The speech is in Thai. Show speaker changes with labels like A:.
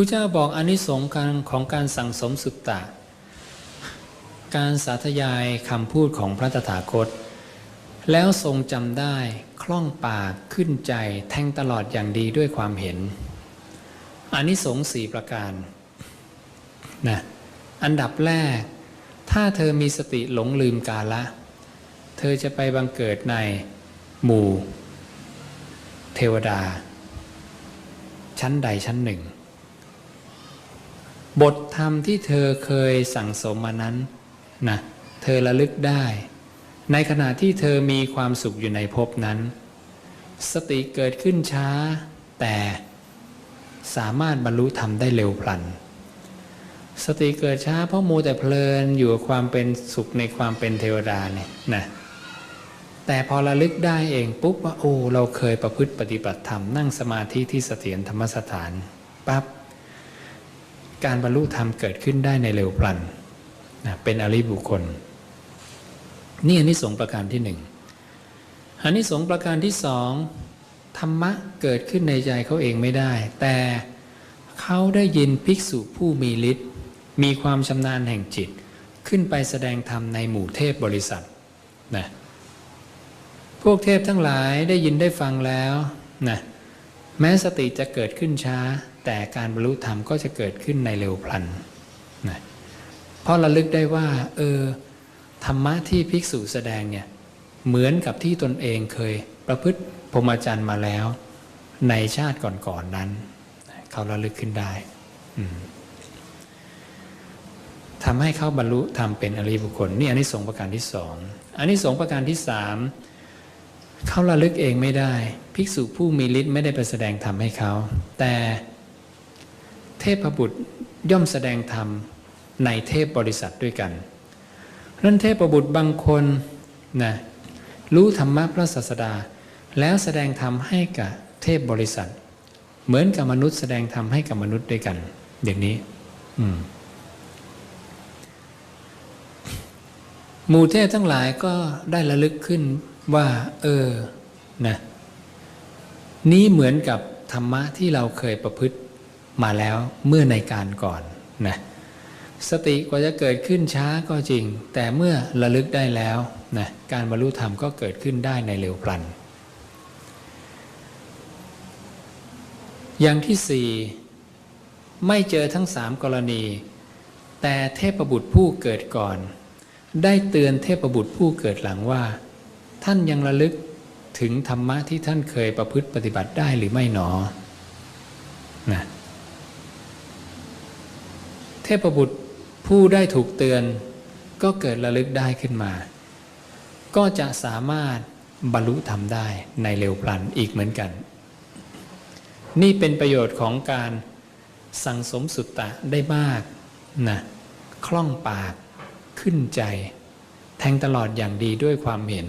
A: ผู้เจ้าบอกอนิสงส์การของการสั่งสมสุตตะ การสาธยายคำพูดของพระตถาคต แล้วทรงจำได้คล่องปากขึ้นใจแทงตลอดอย่างดีด้วยความเห็นอนิสงส์สี่ประการนะอันดับแรก ถ้าเธอมีสติหลงลืมกาละ เธอจะไปบังเกิดในหมู่ เทวดา ชั้นใดชั้นหนึ่ง บทธรรมที่เธอเคยสั่งสมมานั้นนะเธอระลึกได้ ในขณะที่เธอมีความสุขอยู่ในภพนั้น สติเกิดขึ้นช้า แต่สามารถบรรลุธรรมได้เร็วพลัน สติเกิดช้าเพราะมูแต่เพลินอยู่กับความเป็นสุขในความเป็นเทวดาเนี่ยนะแต่พอระลึกได้เองปุ๊บว่าโอ้เราเคยประพฤติปฏิบัติธรรมนั่งสมาธิที่เสถียรธรรมสถานปั๊บ การบรรลุธรรมเกิดขึ้นได้ในเร็วพลันนะเป็นอริบุคคล นี่อันนี้สงส์ประการที่หนึ่งอันนี้สงประการที่สองธรรมะเกิดขึ้นในใจเขาเองไม่ได้ แต่เขาได้ยินภิกษุผู้มีฤทธิ์มีความชำนาญแห่งจิต ขึ้นไปแสดงธรรมในหมู่เทพบริษัทนะพวกเทพทั้งหลายได้ยินได้ฟังแล้วนะ แม้สติจะเกิดขึ้นช้า แต่การบรรลุธรรมก็จะเกิดขึ้นในเร็วพลันนะเพราะระลึกได้ว่า เออ ธรรมะที่ภิกษุแสดงเนี่ย เหมือนกับที่ตนเองเคยประพฤติพรหมจรรย์มาแล้ว ในชาติก่อนๆนนั้น เขาระลึกขึ้นได้ทำให้เขาบรรลุทำเป็นอริบุคคล นี่อันนี้สงส์ประการที่สองอันนี้สงส์ประการที่สาม เขาระลึกเองไม่ได้ ภิกษุผู้มีฤทธิ์ไม่ได้ไปแสดงธรรมให้เขา แต่เทพบุตรย่อมแสดงธรรมในเทพบริษัทด้วยกันนั้นเทพบุตรบางคนนะรู้ธรรมะพระศาสดา แล้วแสดงธรรมให้กับเทพบริษัท เหมือนกับมนุษย์แสดงธรรมให้กับมนุษย์ด้วยกันอย่างนี้มหมู่เทพทั้งหลายก็ได้ระลึกขึ้น ว่า เออนะนี้เหมือนกับธรรมะที่เราเคยประพฤติมาแล้วเมื่อในการก่อนนะสติกว่าจะเกิดขึ้นช้าก็จริง แต่เมื่อระลึกได้แล้วนะการบรรลุธรรมก็เกิดขึ้นได้ในเร็วพลัน อย่างที่สี่ไม่เจอทั้งสามกรณี แต่เทพบุตรผู้เกิดก่อน ได้เตือนเทพบุตรผู้เกิดหลังว่า ท่านยังระลึกถึงธรรมะที่ท่านเคยประพฤติปฏิบัติได้หรือไม่หนอนะเทพบุตรผู้ได้ถูกเตือน ก็เกิดระลึกได้ขึ้นมา ก็จะสามารถบรรลุธรรมได้ในเร็วพลันอีกเหมือนกัน นี่เป็นประโยชน์ของการสั่งสมสุตตะได้มากนะคล่องปากขึ้นใจ แทงตลอดอย่างดีด้วยความเห็น